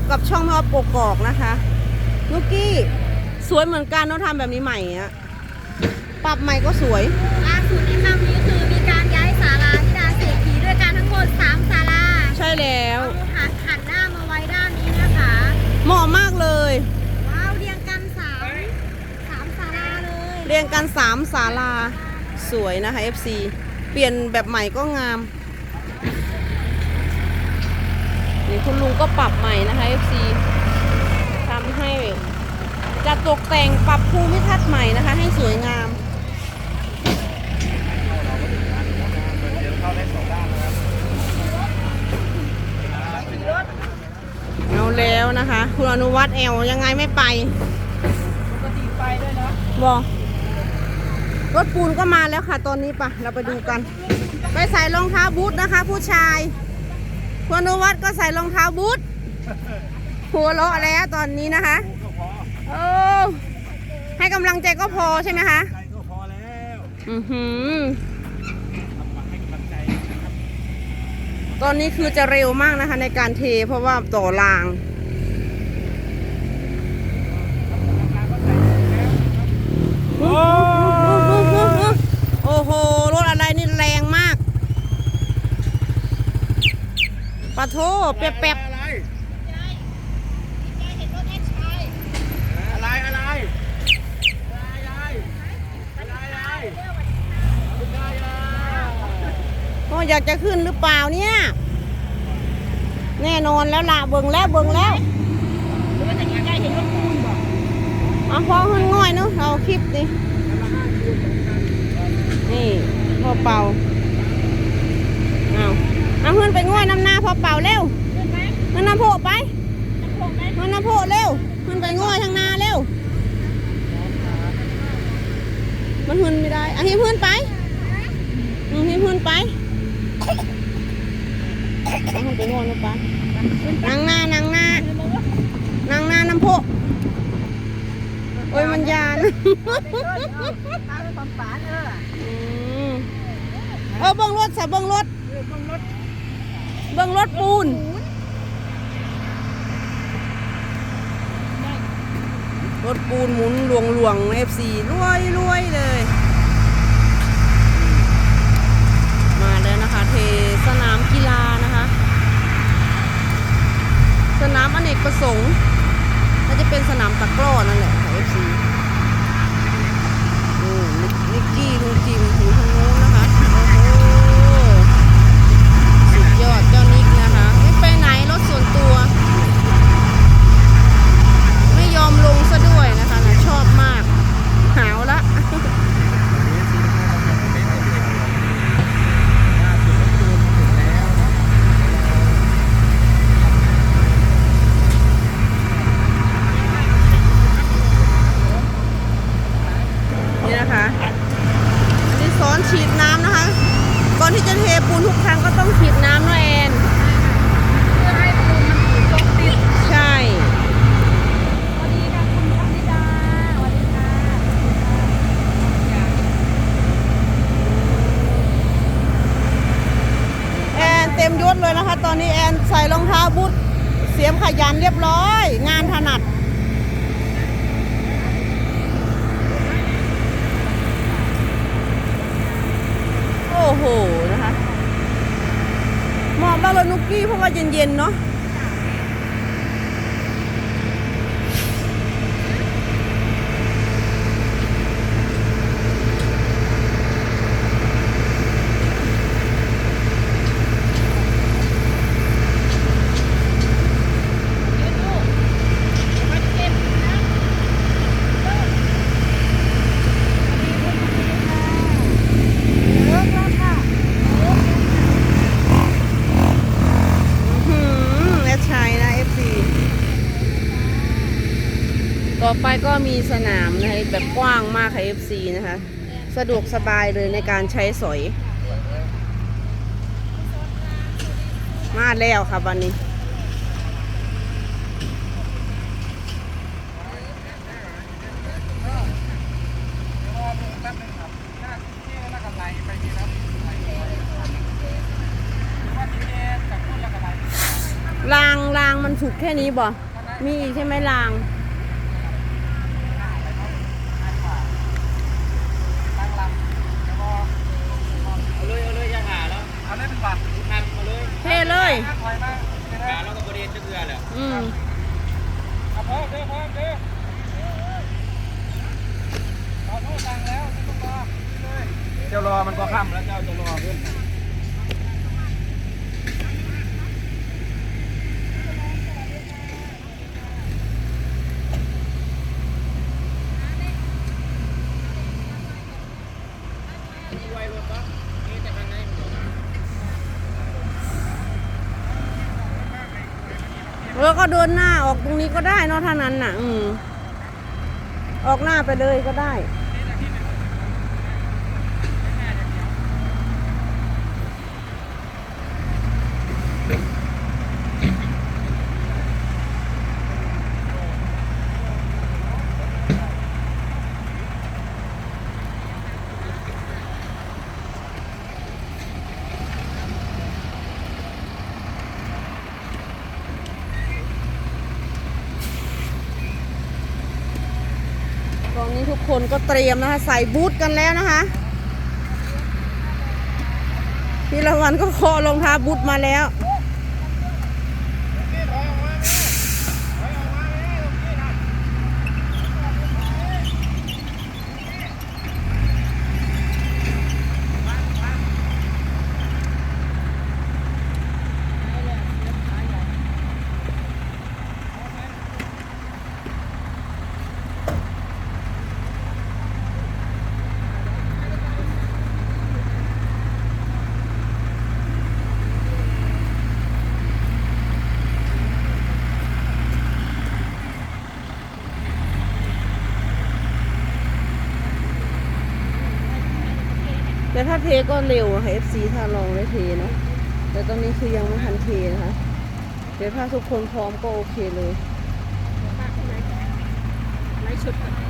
บกับช่องแม่ออฟกกอกนะคะนุกกี้สวยเหมือนกันเนาะทำแบบนี้ใหม่อะปรับใหม่ก็สวยล่าสุดในคำนี้คือมีการย้ายศาลาที่ดาเศรษฐีด้วยกันทั้งหมด3ศาลาใช่แล้วเอาหันหันหน้ามาไว้ด้านนี้นะคะเหมาะมากเลยว้าวเรียงกันสามสามศาลาเลยเรียงกันสามศาลาสวยนะคะ FC เปลี่ยนแบบใหม่ก็งาม นี่คุณลุงก็ปรับใหม่นะคะ FC ทำให้จะตกแต่งปรับภูมิทัศน์ใหม่นะคะ ให้สวยงาม เอาแล้วนะคะ คุณอนุวัฒน์แอลยังไงไม่ไปปกติไปด้วยเนาะบอกรถปูนก็มาแล้วค่ะตอนนี้ปะเราไปดูกัน ไปใส่รองเท้าบูทนะคะ ผู้ชาย คุณอนุวัฒน์ก็ใส่รองเท้าบูทหัวเราะแล้วตอนนี้นะคะโอ้ให้กำลังใจก็พอใช่ไหมคะใจก็พอแล้วอือหือทำมาให้กำลังใจนะครับตอนนี้คือจะเร็วมากนะคะในการเทเพราะว่าต่อราง โอ้ โอ้โห รถอะไรนี่แรงมากปะ โทแป๊บอะไร อะไร อะไร อะไร อะไร อะไรๆพ่ออยากจะขึ้นหรือเปล่าเนี่ย แน่นอนแล้วล่ะเบิ่งแล้วเบิ่งแล้วเอะพอขึ้นง่อยเนาะเอาคลิปดินี่พ่อเป่า เอาขึ้นไปง่อยน้ำหน้าพ่อเป่าเร็วขึ้นน้ำโพไปขึ้นน้ำโพเร็วขึ้นไปง่อยทางหน้าเร็ว มันขึ้นไม่ได้อะหิมขึ้นไปอืมหิมขึ้นไปเอาขึ้นไปง่อยลงไปนางหน้านางหน้านางหน้าน้ำโพโอ้ยมันยานอืมเออเบิ้งรถใส่เบิ้งรถเบิ้งรถ รถปูน รถปูนหมุนหลวงหลวงเอฟซีรวยรวยเลย มาแล้วนะคะ เทสนามกีฬานะคะ สนามอเนกประสงค์น่าจะเป็นสนามตะกร้อนั่นแหละค่ะเอฟซีโอ้นิกนิกกี้ลุงจิมอยู่ทางโน้นนะคะ โอ้โห สุดยอดเจ้านิกนะคะไม่ไปไหนรถส่วนตัว ไม่ยอมลงซะด้วยนะคะนะชอบมาก หาวละ นี่นะคะ อันนี้สอนฉีดน้ำนะคะ ก่อนที่จะเทปูนทุกครั้งก็ต้องฉีดน้ำนะแอน เพื่อให้ปูนมันถูกลงติด ใช่ สวัสดีค่ะคุณพันธิดาสวัสดีค่ะ แถเลยนะคะ ตอนนี้แอนใส่รองเท้าบูทเสียมขยันเรียบร้อย งานถนัด โอ้โห นะคะเหมาะมากเลยนุกกี้เพราะว่าเย็นๆเนาะ เลิกแล้วค่ะ หืมแอดชัยนะ FC ต่อไปก็มีสนามนะคะแบบกว้างมากค่ะ FC นะคะ สะดวกสบายเลยในการใช้สอย มาแล้วค่ะวันนี้ ราที่หน้ากำไรไปดีครับว่าที่เอกับพูดแล้วกำไรรางรางมันสุกแค่นี้บ่ มีอีกใช่ไหมราง ตั้งลำแล้วก็ เอาเลยเอาเลยยังหาแล้ว เอาเล่นเป็นบัตรทำมาเลยเท่เลย ถอยมาไม่ได้หาแล้วก็บริเวณจะเกลือแหละอืมเอาเพิ่มเด้อเพิ่มเด้อเอาโน่ตังแล้วไม่ต้องรอเลยเจ้ารอมันก็ค่ำแล้วเจ้าจะรอเพื่อน แล้วก็เดินหน้าออกตรงนี้ก็ได้นอะท่านั้นน่ะ อืมออกหน้าไปเลยก็ได้ คนก็เตรียมนะคะ ใส่บูทกันแล้วนะคะพี่ละวันก็เคาะรองเท้าบูทมาแล้ว แต่ถ้าเทก็เร็วอะค่ะ FC ถ้าลองได้เทนะ แต่ตอนนี้คือยังไม่ทันเทนะคะเดี๋ยวถ้าทุกคนพร้อมก็โอเคเลยนี่